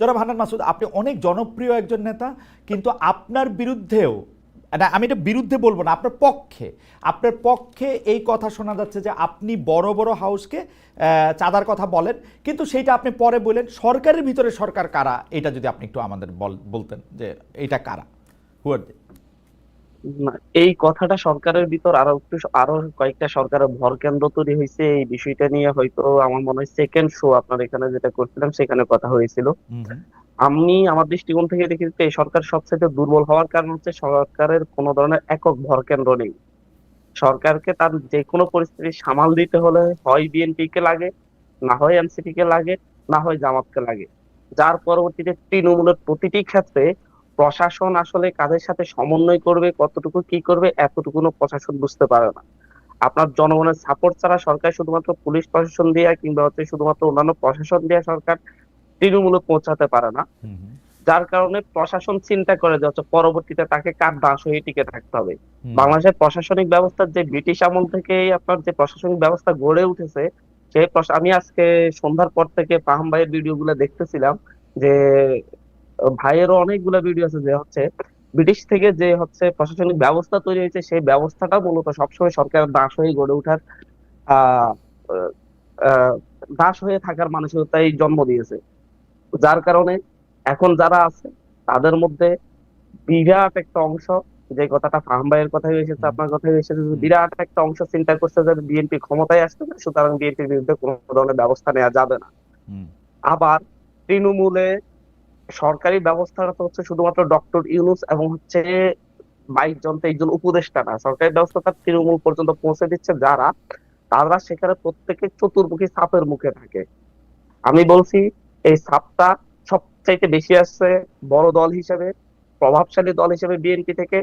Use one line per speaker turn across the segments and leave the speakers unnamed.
জনাব হান্নান মাসুদ, আপনি অনেক জনপ্রিয় একজন নেতা, কিন্তু আপনার বিরুদ্ধেও, না, আমি এটা বিরুদ্ধে বলব না, আপনার পক্ষে আপনার পক্ষে এই কথা শোনা যাচ্ছে যে আপনি বড় বড় হাউসকে চাঁদার কথা বলেন, কিন্তু সেইটা আপনি পরে বলেন, সরকারের ভিতরে সরকার কারা? এটা যদি আপনি একটু আমাদের বল- বলতেন যে এটা কারা? হুয়ার
এই কথাটা সরকারের ভিতর আরও একটু আরও কয়েকটা সরকারের ভর কেন্দ্র তৈরি হয়েছে এই বিষয়টা নিয়ে হয়তো আমার মনে হয় সেকেন্ড শো আপনার এখানে যেটা করছিলাম সেখানে কথা হয়েছিল। আমি আমার দৃষ্টিকোণ থেকে দেখেছি যে এই সরকার সবচেয়ে দুর্বল হওয়ার কারণ হচ্ছে সরকারের কোনো ধরনের একক ভর কেন্দ্র নেই। সরকারকে তার যে কোনো পরিস্থিতি সামাল দিতে হলে হয় বিএনপি কে লাগে না হয় এনসিপি কে লাগে না হয় জামাতকে লাগে। যার পরবর্তীতে তৃণমূলের প্রতিটি ক্ষেত্রে প্রশাসন আসলে কাদের সাথে সমন্বয় করবে কতটুকু কি করবে এতটুকুনো প্রশাসন বুঝতে পারে না। আপনার জনগণের সাপোর্ট ছাড়া সরকার শুধুমাত্র পুলিশ প্রশাসন দিয়ে কিংবা হচ্ছে শুধুমাত্র অন্যান্য প্রশাসন দিয়ে সরকার তৃণমূলে পৌঁছাতে পারে না। যার কারণে প্রশাসন চিন্তা করে যে পরবর্তীতে তাকে কার দাস হয়ে টিকে থাকতে হবে। বাংলাদেশের প্রশাসনিক ব্যবস্থার যে ব্রিটিশ আমল থেকে আপনার যে প্রশাসনিক ব্যবস্থা গড়ে উঠেছে সেই আমি আজকে সন্ধ্যার পর থেকে পাহাম ভাইয়ের ভিডিও গুলো দেখতেছিলাম যে ভাইয়েরও অনেকগুলো ভিডিও আছে যে হচ্ছে ব্রিটিশ থেকে যে হচ্ছে প্রশাসনিক ব্যবস্থা তৈরি হয়েছে সেই ব্যবস্থাটা মূলত সবসময় সরকারের দাস হয়ে গড়ে ওঠার দাস হয়ে থাকার মানসিকতাই জন্ম দিয়েছে। যার কারণে এখন যারা আছে তাদের মধ্যে বিরাট একটা অংশ যে কথাটা ফাহাম ভাইয়ের কথাই এসেছে আপনার কথাই এসেছে বিরাট একটা অংশ চিন্তা করছে যে বিএনপি ক্ষমতায় আসতে পারে সুতরাং বিএনপির বিরুদ্ধে কোনো ধরনের ব্যবস্থা নেওয়া যাবে না। আবার তৃণমূলে সরকারি ব্যবস্থাটা তো হচ্ছে শুধুমাত্র ডক্টর ইউনুস এবং হচ্ছে বাইশ জন তেইশ জন উপদেষ্টা না। সরকারি ব্যবস্থাটা তৃণমূল পর্যন্ত পৌঁছে দিচ্ছে যারা, তারা সেখানে প্রত্যেকে চতুর্মুখী সাপের মুখে থাকে। আমি বলছি, এই সাপটা সবচাইতে বেশি আসছে বড় দল হিসেবে, প্রভাবশালী দল হিসেবে বিএনপি থেকে,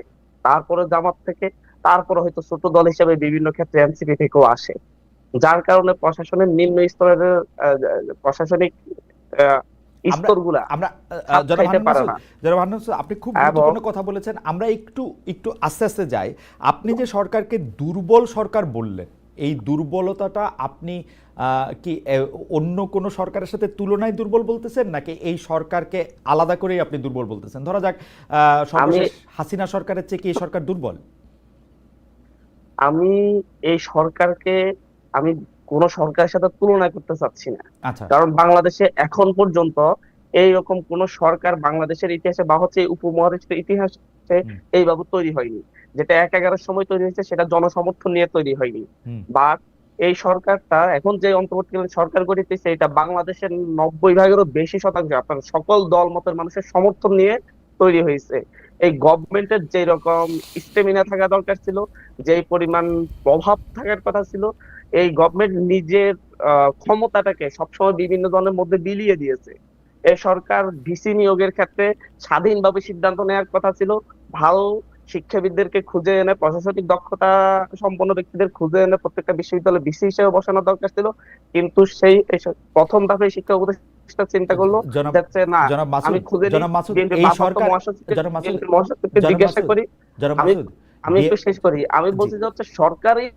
তারপরে জামাত থেকে, তারপরে হয়তো ছোট দল হিসেবে বিভিন্ন ক্ষেত্রে এনসিপি থেকেও আসে। যার কারণে প্রশাসনের নিম্ন স্তরের প্রশাসনিক স্তরগুলা
আমরা আপনি খুব গুরুত্বপূর্ণ কথা বলেছেন। আমরা একটু একটু আস্তে আস্তে যাই। আপনি যে সরকারকে দুর্বল সরকার বললেন এই দুর্বলতাটা আপনি কি অন্য কোনো সরকারের সাথে তুলনায় দুর্বল বলতেছেন? নাকি এই সরকারকে আলাদা করেই আপনি দুর্বল বলতেছেন? ধরা যাক আহ, সর্বশেষ হাসিনা সরকারের চেয়ে কি এই সরকার দুর্বল?
আমি এই সরকারকে আমি কোন সরকারের সাথে তুলনা করতে চাচ্ছি না।
আচ্ছা।
কারণ বাংলাদেশে এখন পর্যন্ত এইরকম কোন সরকার বাংলাদেশের ইতিহাসে বা হচ্ছে উপমহাদেশের ইতিহাসে
হুম।
এইভাবে তৈরি হয়নি। যেটা এক এগারোর সময় তৈরি হয়েছে সেটা জনসমর্থন নিয়ে তৈরি হয়নি। বা এই সরকারটা এখন যে অন্তর্বর্তীকালীন সরকার গঠিতেছে এটা বাংলাদেশের নব্বই ভাগেরও বেশি শতাংশ আপনার সকল দল মতের মানুষের সমর্থন নিয়ে তৈরি হয়েছে। এই গভর্নমেন্টের যে রকম স্টেমিনা থাকা দরকার ছিল যেই পরিমাণ প্রভাব থাকার কথা ছিল এই গভর্নমেন্ট নিজের ক্ষমতাটাকে সবসময় বিভিন্ন দলের মধ্যে বিলিয়ে দিয়েছে। এই সরকার ভিসি নিয়োগের ক্ষেত্রে স্বাধীনভাবে সিদ্ধান্ত নেওয়ার কথা ছিল। ভালো শিক্ষাবিদদেরকে খুঁজে এনে প্রশাসনিক দক্ষতা সম্পন্ন ব্যক্তিদের খুঁজে এনে প্রত্যেকটা বিশ্ববিদ্যালয়ে ভিসি হিসেবে বসানো দরকার ছিল। কিন্তু সেই প্রথম ধাপে শিক্ষা উপদেষ্টা চিন্তা করল যাচ্ছে না আমি খুঁজে
সরকার
মহাসচিবকে জিজ্ঞাসা করি। আমি- একটু শেষ করি। আমি। বলছি যে হচ্ছে সরকারই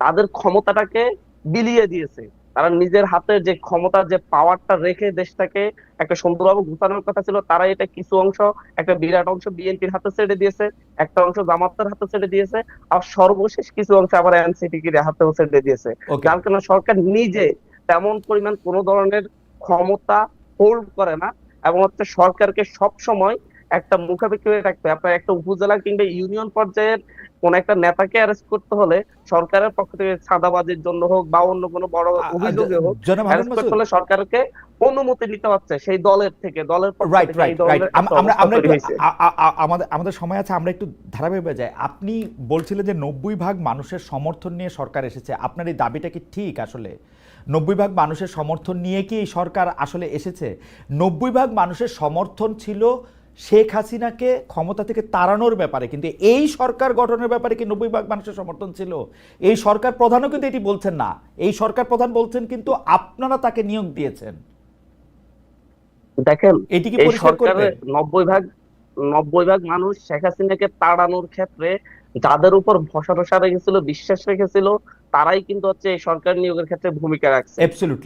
তাদের ক্ষমতাটাকে বিলিয়ে দিয়েছে। তারা নিজের হাতে যে ক্ষমতা যে পাওয়ারটা রেখে দেশটাকে একটা সুন্দরভাবে গুছানোর কথা ছিল তারা এটা কিছু অংশ একটা বিরাট অংশ বিএনপির হাতে ছেড়ে দিয়েছে একটা অংশ জামাতের হাতে ছেড়ে দিয়েছে আর সর্বশেষ কিছু অংশ আবার এনসিপি হাতেও ছেড়ে দিয়েছে। যার কারণে সরকার নিজে তেমন পরিমাণ কোনো ধরনের ক্ষমতা হোল্ড করে না এবং হচ্ছে সরকারকে সব সময় একটা মুখাপেক্ষি হয়ে হয়। আপনার একটা উপজেলা কিংবা ইউনিয়ন পর্যায়ের কোন একটা নেতাকে অ্যারেস্ট করতে হলে সরকারের পক্ষ থেকে চাঁদাবাজির জন্য হোক বা অন্য কোনো বড় অভিযোগে হোক অ্যারেস্ট করতে হলে সরকারকে অনুমতি নিতে হচ্ছে সেই দলের থেকে। দলের
রাইট রাইট রাইট আমরা আমরা আমাদের আমাদের সময় আছে আমরা একটু ধারাবাহিক যাই। আপনি বলছিলেন যে নব্বই ভাগ মানুষের সমর্থন নিয়ে সরকার এসেছে। আপনার এই দাবিটা কি ঠিক আসলে? নব্বই ভাগ মানুষের সমর্থন নিয়ে কি এই সরকার আসলে এসেছে? নব্বই ভাগ মানুষের সমর্থন ছিল শেখ হাসিনাকে ক্ষমতা থেকে তাড়ানোর ব্যাপারে কিন্তু এই সরকার গঠনের ব্যাপারে কি নব্বই ভাগ মানুষের সমর্থন ছিল? এই সরকার প্রধানও কিন্তু এটি বলছেন না। এই সরকার প্রধান বলছেন কিন্তু আপনারা তাকে নিয়োগ দিয়েছেন।
দেখেন
এটি কি
সরকারের নব্বই ভাগ নব্বই ভাগ মানুষ শেখ হাসিনাকে তাড়ানোর ক্ষেত্রে যাদের উপর ভরসা টসা রেখেছিল বিশ্বাস রেখেছিল তারাই কিন্তু হচ্ছে এই সরকার নিয়োগের ক্ষেত্রে ভূমিকা রাখছে।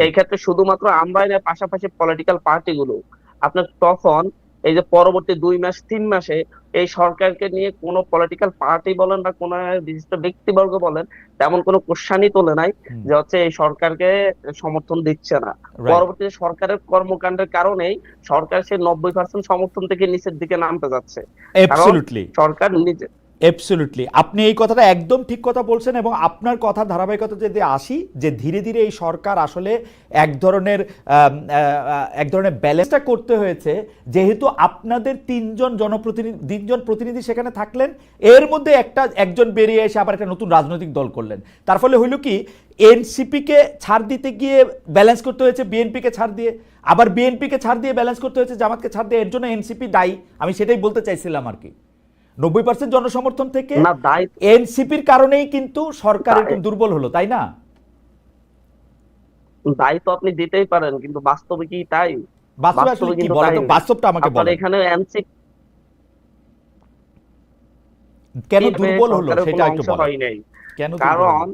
এই ক্ষেত্রে শুধুমাত্র আমরাই না পাশাপাশি পলিটিক্যাল পার্টিগুলো আপনার তখন এই যে পরবর্তী দুই মাস তিন মাসে এই সরকারকে নিয়ে কোনো পলিটিক্যাল পার্টি বলেন বা কোনো বিশিষ্ট ব্যক্তিবর্গ বলেন তেমন কোনো কোশ্চানই তোলে নাই যে হচ্ছে এই সরকারকে সমর্থন দিচ্ছে না।
পরবর্তী
পরবর্তীতে সরকারের কর্মকাণ্ডের কারণেই সরকার সেই নব্বই পার্সেন্ট সমর্থন থেকে নিচের দিকে নামতে যাচ্ছে। সরকার নিজে
অ্যাবসলিউটলি আপনি এই কথাটা একদম ঠিক কথা বলছেন এবং আপনার কথা, ধারাবাহিকতা যদি আসি, যে ধীরে ধীরে এই সরকার আসলে এক ধরনের এক ধরনের ব্যালেন্সটা করতে হয়েছে, যেহেতু আপনাদের তিনজন জনপ্রতিনিধি, তিনজন প্রতিনিধি সেখানে থাকলেন, এর মধ্যে একটা, একজন বেরিয়ে এসে আবার একটা নতুন রাজনৈতিক দল করলেন। তার ফলে হইল কি, এনসিপিকে ছাড় দিতে গিয়ে ব্যালেন্স করতে হয়েছে, বিএনপিকে ছাড় দিয়ে। আবার বিএনপিকে ছাড় দিয়ে ব্যালেন্স করতে হয়েছে, জামাতকে ছাড় দিয়ে, এর জন্য এনসিপি দায়ী। আমি সেটাই বলতে চাইছিলাম আর কি। নব্বই পার্সেন্ট জনসমর্থন থেকে এনসিপির কারণেই কিন্তু সরকার একটু দুর্বল হলো তাই না?
দায়িত্ব আপনি দিতেই পারেন কিন্তু বাস্তবে কি তাই?
বাস্তবে
বাস্তবে
আসলে কি বলেন
তাই
তো
না।
বাস্তবটা আমাকে বলেন।
এখানে এনসিপি
কেন দুর্বল হলো? সেটা একটু বলেন। কেন
কারণ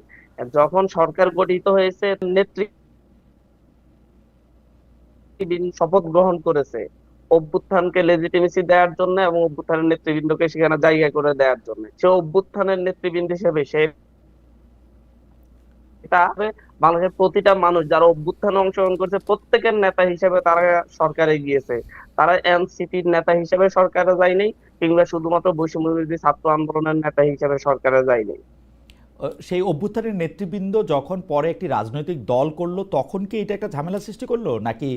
যখন সরকার গঠিত হয়েছে নেতৃবৃন্দ শপথ গ্রহণ করেছে। অভ্যুত্থানকে লেজিটিমেসি দেওয়ার জন্য এবং অভ্যুত্থানের নেতৃবৃন্দকে সেখানে জায়গা করে দেওয়ার জন্য। সে অভ্যুত্থানের নেতৃবৃন্দ হিসেবে সে বাংলাদেশের প্রতিটা মানুষ যারা অভ্যুত্থানে অংশগ্রহণ করছে, প্রত্যেকের নেতা হিসেবে তারা সরকারে গিয়েছে। তারা এনসিপির নেতা হিসেবে সরকারে যায়নি কিংবা শুধুমাত্র বৈষম্য ছাত্র আন্দোলনের নেতা হিসেবে সরকারে যায়নি
সেই অভ্যুত্থানের নেতৃবৃন্দ যখন পরে একটি রাজনৈতিক দল করল, তখন কি এটা একটা ঝামেলা সৃষ্টি করল? নাকি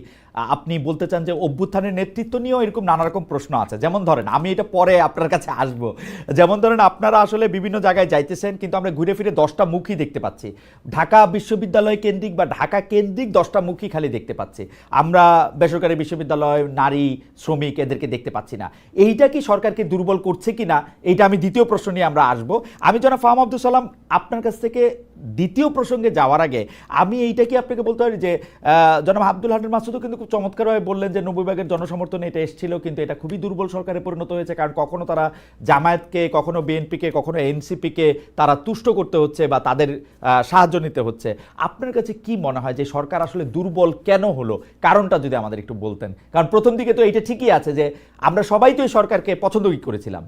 আপনি বলতে চান যে অভ্যুত্থানের নেতৃত্ব নিয়েও এরকম নানা রকম প্রশ্ন আছে? যেমন ধরেন, আমি এটা পরে আপনার কাছে আসব। যেমন ধরেন, আপনারা আসলে বিভিন্ন জায়গায় যাইতেছেন, কিন্তু আমরা ঘুরে ফিরে দশটা মুখই দেখতে পাচ্ছি। ঢাকা বিশ্ববিদ্যালয় কেন্দ্রিক বা ঢাকা কেন্দ্রিক দশটা মুখই খালি দেখতে পাচ্ছি। আমরা বেসরকারি বিশ্ববিদ্যালয়, নারী, শ্রমিক এদেরকে দেখতে পাচ্ছি না। এইটা কি সরকারকে দুর্বল করছে কি না এইটা আমি দ্বিতীয় প্রশ্ন নিয়ে আমরা আসব। আমি জনাব ফাহাম আব্দুল সালাম আপনার কাছ থেকে দ্বিতীয় প্রসঙ্গে যাওয়ার আগে, আমি এইটা কি আপনাকে বলতে পারি যে জনাব আব্দুল হান্নান মাসুদও কিন্তু খুব চমৎকারভাবে বললেন যে নব্বই ভাগের জনসমর্থন এটা এসেছিল, কিন্তু এটা খুবই দুর্বল সরকারে পরিণত হয়েছে, কারণ কখনো তারা জামায়াতকে, কখনো বিএনপিকে, কখনো এনসিপিকে তারা তুষ্ট করতে হচ্ছে বা তাদের সাহায্য নিতে হচ্ছে। আপনার কাছে কি মনে হয় যে সরকার আসলে দুর্বল কেন হলো? কারণটা যদি আমাদের একটু বলতেন। কারণ প্রথম দিকে তো এটা ঠিকই আছে যে, আমরা সবাই তো এই সরকারকে পছন্দ করেছিলাম।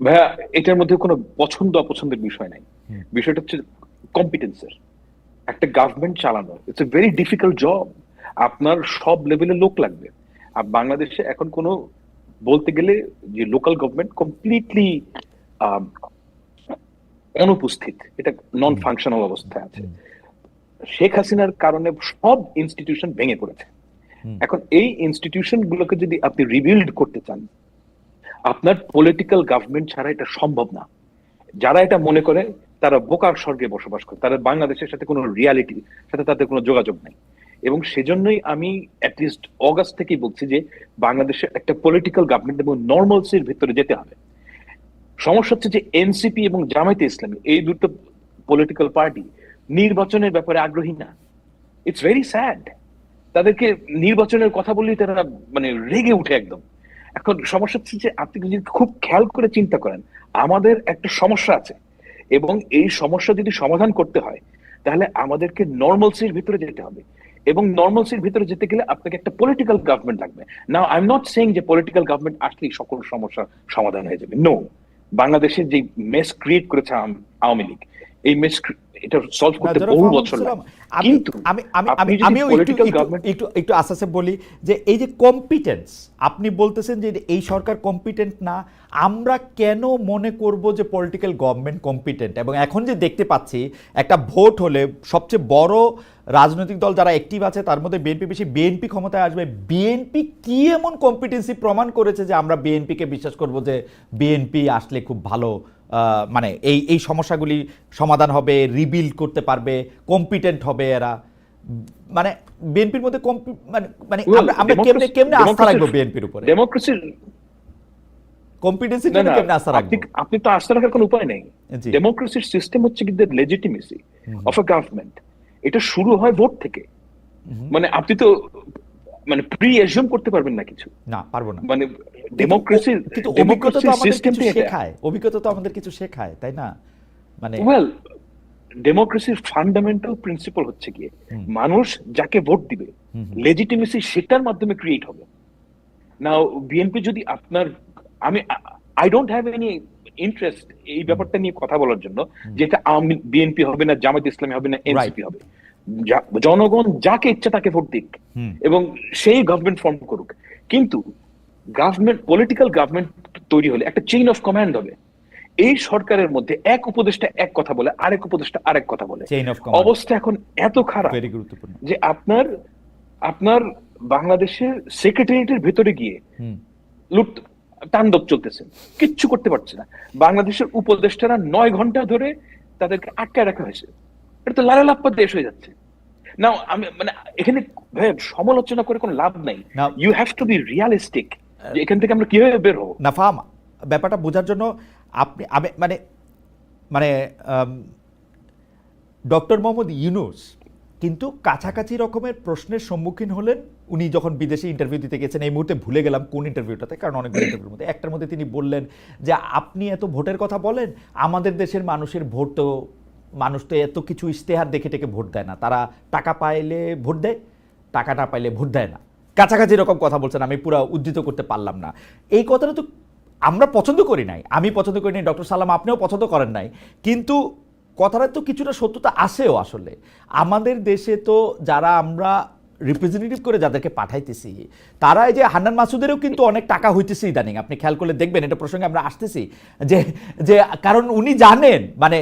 ভাইয়া এটার মধ্যে কোনো পছন্দ অপছন্দের বিষয় নাই। বিষয়টা হচ্ছে কম্পিটেন্সের একটা গভর্নমেন্ট চালানো it's a very difficult job আপনার সব লেভেলের লোক লাগবে। আর বাংলাদেশে এখন কোনো বলতে গেলে যে লোকাল গভর্নমেন্ট কমপ্লিটলি অনুপস্থিত। এটা নন ফাংশনাল অবস্থায় আছে। শেখ হাসিনার কারণে সব ইনস্টিটিউশন ভেঙে পড়েছে। এখন এই ইনস্টিটিউশন গুলোকে যদি আপনি রিবিল্ড করতে চান আপনার পলিটিক্যাল গভর্নমেন্ট ছাড়া এটা সম্ভব না। যারা এটা মনে করে, তারা বোকার স্বর্গে বসবাস করে। তারা বাংলাদেশের সাথে কোনো রিয়ালিটি সাথে তাদের কোনো যোগাযোগ নাই। এবং সেজন্যই আমি অ্যাটলিস্ট অগাস্ট থেকেই বলছি যে, বাংলাদেশের একটা পলিটিক্যাল গভর্নমেন্ট এবং নর্মালসির ভিতরে যেতে হবে। সমস্যা হচ্ছে যে এনসিপি এবং জামায়াতে ইসলামী, এই দুটো পলিটিক্যাল পার্টি নির্বাচনের ব্যাপারে আগ্রহী না। ইটস ভেরি স্যাড তাদেরকে নির্বাচনের কথা বললেই তারা মানে রেগে উঠে একদম। এখন সমস্যা হচ্ছে যে আপনি যদি খুব খেয়াল করে চিন্তা করেন, আমাদের একটা সমস্যা আছে এবং এই সমস্যা যদি সমাধান করতে হয়, তাহলে আমাদেরকে নর্মালসির ভিতরে যেতে হবে এবং নর্মালসির ভিতরে যেতে গেলে আপনাকে একটা পলিটিক্যাল গভর্নমেন্ট লাগবে। না আই এম নট সেইং যে পলিটিক্যাল গভর্নমেন্ট আসলেই সকল সমস্যার সমাধান হয়ে যাবে। নো বাংলাদেশের যে মেস ক্রিয়েট করেছে আওয়ামী লীগ, এই মেস এটা সলভ করতে বহু বছর কিন্তু
আমি আমি আমিও একটু একটু- একটু আস্তে বলি যে এই যে কম্পিটেন্স আপনি বলতেছেন যে এই সরকার কম্পিটেন্ট না আমরা কেন মনে করব যে পলিটিক্যাল গভর্নমেন্ট কম্পিটেন্ট এবং এখন যে দেখতে পাচ্ছি একটা ভোট হলে সবচেয়ে বড় রাজনৈতিক দল যারা অ্যাক্টিভ আছে তার মধ্যে বিএনপি বেশি। বিএনপি ক্ষমতায় আসবে। বিএনপি কি এমন কম্পিটেন্সি প্রমাণ করেছে যে আমরা বিএনপিকে বিশ্বাস করব যে বিএনপি আসলে খুব ভালো মানে এই এই সমস্যাগুলি সমাধান হবে রিবিল্ড করতে পারবে কম্পিটেন্ট হবে এরা। মানে বিএনপির মধ্যে মানে মানে আমরা কেমনে কেমনে আস্থা রাখব বিএনপির উপরে?
ডেমোক্রেসির
কম্পিটেন্সির
না
জন্য কেমনে আস্থা
আপনি
রাখব?
আপনি তো আস্থা রাখার কোনো উপায় নেই। ডেমোক্রেসির সিস্টেম হচ্ছে কিন্তু লেজিটিমেসি অফ আ গভর্নমেন্ট এটা শুরু হয় ভোট থেকে। মানে আপনি তো মানে প্রি করতে পারবেন না কিছু।
না পারব না।
মানে ডেমোক্রেসির
কিন্তু অভিজ্ঞতা তো আমাদের কিছু শেখায়। অভিজ্ঞতা তো আমাদের কিছু শেখায় তাই না? মানে
ওয়েল ডেমোক্রেসির ফান্ডামেন্টাল প্রিন্সিপাল হচ্ছে গিয়ে মানুষ যাকে ভোট দিবে। লেজিটিমেসি সেটার মাধ্যমে ক্রিয়েট হবে। নাও বিএনপি যদি আপনার আমি I don't have any interest এই ব্যাপারটা নিয়ে কথা বলার জন্য যেটা বিএনপি হবে না জামাত ইসলামী হবে না এনসিপি হবে। জনগণ যাকে ইচ্ছা তাকে ভোট দিক। এবং সেই গভর্নমেন্ট ফর্ম করুক। কিন্তু গভর্নমেন্ট পলিটিক্যাল গভর্নমেন্ট তৈরি হলে একটা চেইন অফ কমান্ড হবে। এই সরকারের মধ্যে এক উপদেষ্টা এক কথা বলে আরেক উপদেষ্টা আরেক কথা বলে। অবস্থা এখন এত খারাপ যে আপনার আপনার বাংলাদেশের সেক্রেটারিয়েটের ভেতরে গিয়ে লুট তাণ্ডব চলতেছে। কিচ্ছু করতে পারছে না। বাংলাদেশের উপদেষ্টারা নয় ঘণ্টা ধরে তাদেরকে আটকায় রাখা হয়েছে। এটা তো লালালাপ্পা দেশ হয়ে যাচ্ছে। না আমি মানে এখানে সমালোচনা করে কোনো লাভ নাই। You have to be realistic এখান থেকে আমরা কীভাবে বের হব।
না ফাহাম ব্যাপারটা বোঝার জন্য আপনি আমি মানে মানে ডক্টর মোহাম্মদ ইউনুস কিন্তু কাছাকাছি রকমের প্রশ্নের সম্মুখীন হলেন। উনি যখন বিদেশে ইন্টারভিউ দিতে গেছেন এই মুহূর্তে ভুলে গেলাম কোন ইন্টারভিউটাতে কারণ অনেক ইন্টারভিউর মধ্যে। একটার মধ্যে তিনি বললেন যে আপনি এত ভোটের কথা বলেন আমাদের দেশের মানুষের ভোট তো মানুষ তো এত কিছু ইশতেহার দেখে টেকে ভোট দেয় না। তারা টাকা পাইলে ভোট দেয়, টাকা না পাইলে ভোট দেয় না। কাছাকাছি এরকম কথা বলছেন, আমি পুরো উদ্ধৃত করতে পারলাম না। এই কথাটা তো আমরা পছন্দ করি নাই, আমি পছন্দ করি নাই, ডক্টর সালাম আপনিও পছন্দ করেন নাই। কিন্তু কথাটা তো কিছুটা সত্যতা আসেও আসলে। আমাদের দেশে তো যারা আমরা রিপ্রেজেন্টেটিভ করে যাদেরকে পাঠাইতেছি তারা এই যে হান্নান মাসুদেরও কিন্তু অনেক টাকা হইতেছে ইদানিং। আপনি খেয়াল করলে দেখবেন এটা প্রসঙ্গে আমরা আসতেছি যে যে কারণ উনি জানেন মানে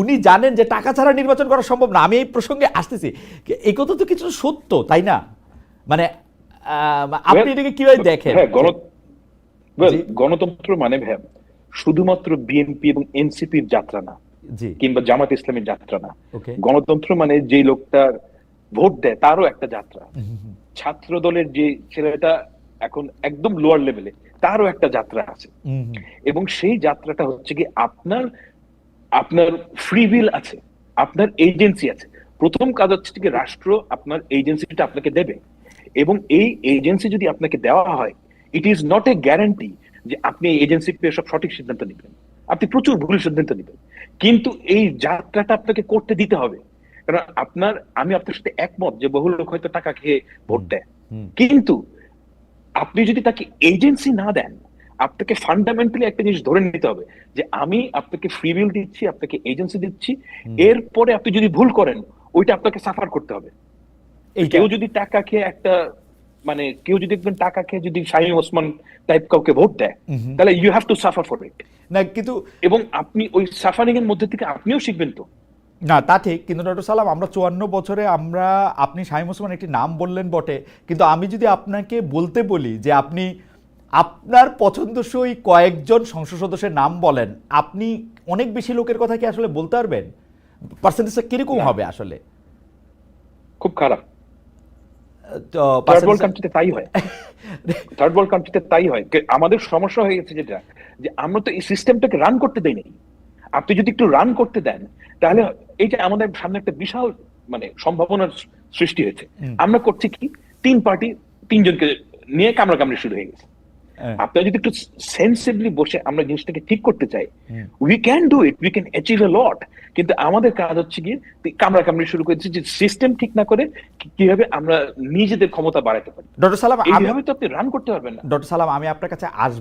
উনি জানেন যে টাকা ছাড়া নির্বাচন করা সম্ভব না। আমি এই প্রসঙ্গে আসতেছি। এই কথা তো কিছু সত্য তাই না? মানে আপনি
Well,
এটাকে কীভাবে দেখেন?
হ্যাঁ গণ গণতন্ত্র মানে ভ্যাব শুধুমাত্র বিএনপি এবং এনসিপির যাত্রা না কিংবা জামাত ইসলামের যাত্রা না। গণতন্ত্র মানে যে লোকটা ভোট দেয় তারও একটা যাত্রা। ছাত্র দলের যে ছেলেটা এখন একদম লোয়ার লেভেলে তারও একটা যাত্রা আছে। এবং সেই যাত্রাটা হচ্ছে কি আপনার আপনার ফ্রি উইল আছে আপনার এজেন্সি আছে। প্রথম কাজ হচ্ছে কি রাষ্ট্র আপনার এজেন্সিটা আপনাকে দেবে। এবং এই এজেন্সি যদি আপনাকে দেওয়া হয় it is not a guarantee যে আপনি এই এজেন্সি পেয়ে সব সঠিক সিদ্ধান্ত নেবেন। আপনি প্রচুর ভুল সিদ্ধান্ত নেবেন। কিন্তু এই যাত্রাটা আপনাকে করতে দিতে হবে। কারণ আপনার আমি আপনার সাথে একমত যে বহু লোক হয়তো টাকা খেয়ে ভোট দেয়। কিন্তু আপনি যদি তাকে এজেন্সি না দেন আপনাকে ফান্ডামেন্টালি একটা জিনিস ধরে নিতে হবে যে আমি আপনাকে ফ্রি উইল দিচ্ছি আপনাকে এজেন্সি দিচ্ছি এরপরে আপনি যদি ভুল করেন ওইটা আপনাকে সাফার করতে হবে। কেউ যদি টাকা খেয়ে একটা মানে কেউ যদি একজন টাকা খেয়ে যদি শাহিম ওসমান টাইপ কাউকে ভোট দেয় তাহলে you have to suffer for it
না কিন্তু
এবং আপনি ওই সাফারিং এর মধ্যে থেকে আপনিও শিখবেন তো।
না তা ঠিক কিন্তু ডক্টর সালাম আমরা চুয়ান্ন বছরে আমরা আপনি শাহিম ওসমান একটি নাম বললেন বটে কিন্তু আমি যদি আপনাকে বলতে বলি যে আপনি আপনার পছন্দসই কয়েকজন সংসদ সদস্যের নাম বলেন আপনি অনেক বেশি লোকের কথা কি আসলে বলতে পারবেন? পার্সেন্টেজটা কীরকম হবে আসলে?
খুব খারাপ। থার্ড ওয়ার্ল্ড কান্ট্রিতে তাই হয়। থার্ড ওয়ার্ল্ড কান্ট্রিতে তাই হয়। আমাদের সমস্যা হয়ে গেছে যেটা যে আমরা তো এই সিস্টেমটাকে রান করতে দেই নাই আপনি যদি একটু রান করতে দেন তাহলে এইটা আমাদের সামনে একটা বিশাল মানে সম্ভাবনার সৃষ্টি হয়েছে। আমরা করছি কি তিন পার্টি তিনজনকে নিয়ে কামড়াকামড়ি শুরু হয়ে গেছে।
হ্যাঁ,
আপনারা যদি একটু সেন্সিভলি বসে আমরা জিনিসটাকে ঠিক করতে চাই we can do it we can achieve a lot কিন্তু আমাদের কাজ হচ্ছে গিয়ে কামড়া কামড়ি শুরু করেছি যে সিস্টেম ঠিক না করে কীভাবে আমরা নিজেদের ক্ষমতা বাড়াতে পারি।
ডক্টর সালাম আমি
এইভাবে তো আপনি রান করতে পারবেন না।
ডক্টর সালাম আমি আপনার কাছে আসব